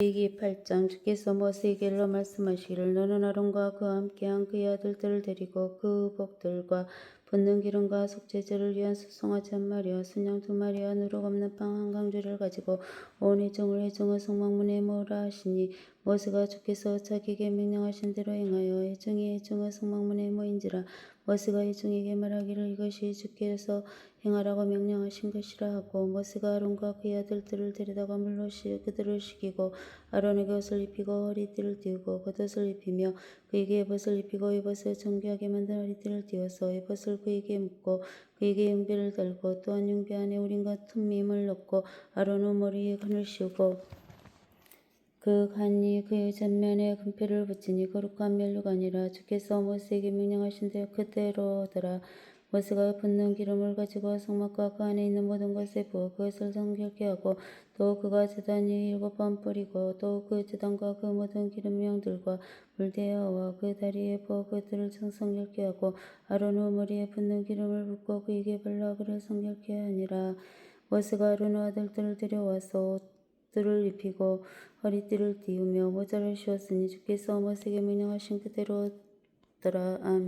레위기 8장 주께서 모세에게 일러 말씀하시기를 너는 아론과 그와 함께한 그의 아들들을 데리고 그 복들과 붓는 기름과 속죄제를 위한 수송아지 한 마리와 순양 두 마리와 누룩 없는 빵 한 강주를 가지고 온 회중을 회중의 성막문에 모으라 하시니 모세가 주께서 자기에게 명령하신 대로 행하여 회중이 회중의 성막문에 모인지라 모세가 회중에게 말하기를 이것이 주께서 행하라고 명령하신 것이라 하고 모세가 아론과 그의 아들들을 데려다가 물로 시 그들을 시키고 아론에게 옷을 입히고 허리띠를 띠우고 겉옷을 입히며 그에게 에봇을 입히고 에봇을 정교하게 만든 허리띠를 띠워서 에봇을 그에게 묶고 그에게 융비를 달고 또한 융비 안에 우린과 틈밈을 넣고 아론의 머리에 관을 씌우고 그 간이 그의 전면에 금패를 붙이니 거룩한 멸류가 아니라 주께서 모세에게 명령하신 대로 그대로더라. 모세가 붓는 기름을 가지고 성막과 그 안에 있는 모든 것에 부어 그것을 성결케 하고 또 그가 제단 위에 일곱 번 뿌리고 또그 제단과 그 모든 기름명들과 물대야와 그 다리에 부어 그들을 성결케 하고 아론의 머리에 붓는 기름을 붓고 그에게 발라 그를 성결케 하니라. 모세가 아론의 아들들을 데려와서 옷들을 입히고 허리띠를 띠우며 모자를 씌웠으니 주께서 모세에게 명령하신 그대로더라. 아멘.